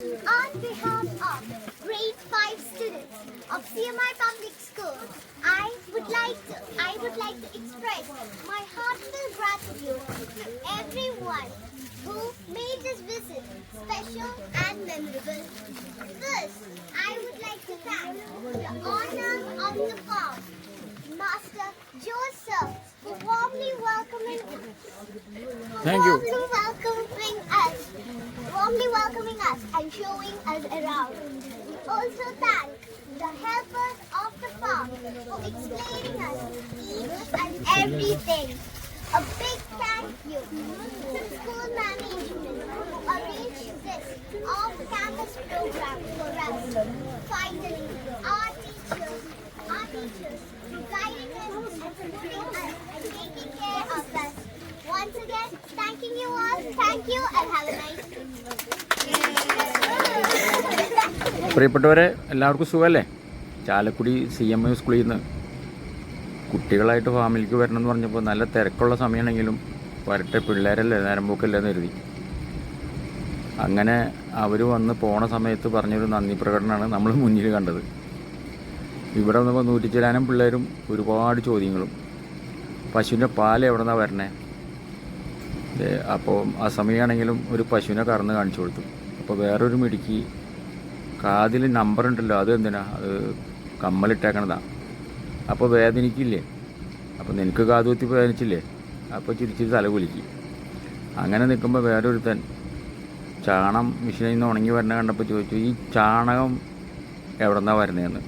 On behalf of grade 5 students of CMI Public School, I would like to I would like to express my heartfelt gratitude to everyone who made this visit special and memorable. First, I would like to thank the owner of the farm, Master Joseph, for warmly welcoming us. Thank you. warmly welcoming us, warmly welcoming us and showing us around. Also thank the helpers of the farm for explaining us each and everything. A big thank you to school management who arranged this off-campus program for us. Finally, our teachers, our teachers for guiding us and supporting us and taking care of us. Once again, thanking you all. Thank you and have a nice പ്രിയപ്പെട്ടവരെ എല്ലാവർക്കും സുഖമല്ലേ? Chalakudy C M U സ്കൂളിൽ നിന്ന് കുട്ടികളായിട്ട് ഫാമിലിക്ക് വരണം എന്ന് പറഞ്ഞപ്പോൾ നല്ല തിരക്കുള്ള സമയമാണെങ്കിലും വരട്ടെ പിള്ളേരല്ലേ നേരം പോക്കല്ലേ എന്ന് കരുതി. അങ്ങനെ അവർ വന്ന് പോണ സമയത്ത് പറഞ്ഞൊരു നന്ദി പ്രകടനമാണ് നമ്മൾ മുന്നിൽ കണ്ടത്. ഇവിടെ വന്നപ്പോൾ നൂറ്റിച്ചിലാനും പിള്ളേരും ഒരുപാട് ചോദ്യങ്ങളും. പശുവിന്റെ പാൽ എവിടെ നിന്നാണ് വരണേ അപ്പോൾ ആ സമയമാണെങ്കിലും ഒരു പശുവിനെ കറന്ന് കാണിച്ചു കൊടുത്തു. അപ്പോൾ വേറൊരു മിടുക്കി കാതിൽ നമ്പർ ഉണ്ടല്ലോ അത് എന്തിനാ? അത് കമ്മലിട്ടേക്കണതാ. അപ്പോൾ വേദനിക്കില്ലേ? അപ്പോൾ നിനക്ക് കാതുകുത്തി വേദനിച്ചില്ലേ? അപ്പോൾ ചിരിച്ചിരി തല കുലുക്കി. അങ്ങനെ നിൽക്കുമ്പോൾ വേറൊരുത്തൻ ചാണം മിഷീനിൽ നിന്ന് ഉണങ്ങി വരണ കണ്ടപ്പോൾ ചോദിച്ചു ഈ ചാണകം എവിടെ നിന്നാണ് വരുന്നതെന്ന്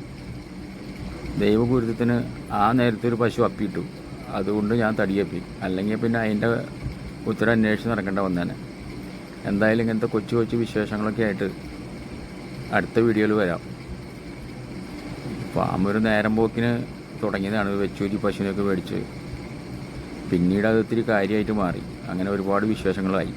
ദൈവഗുരുത്തത്തിന് ആ നേരത്തെ ഒരു പശു അപ്പിയിട്ടു. അതുകൊണ്ട് ഞാൻ തടിയപ്പി. അല്ലെങ്കിൽ പിന്നെ അതിന്റെ ഉത്തരം അന്വേഷിച്ച് നടക്കേണ്ട വന്നേനെ. എന്തായാലും ഇങ്ങനത്തെ കൊച്ചു കൊച്ചു വിശേഷങ്ങളൊക്കെ ആയിട്ട് അടുത്ത വീഡിയോയിൽ വരാം. ഫാം ഒരു നേരം പോക്കിന് തുടങ്ങിയതാണ് വെച്ചൂരി പശുവിനൊക്കെ മേടിച്ച്. പിന്നീട് അത് ഒത്തിരി കാര്യമായിട്ട് മാറി. അങ്ങനെ ഒരുപാട് വിശേഷങ്ങളായി.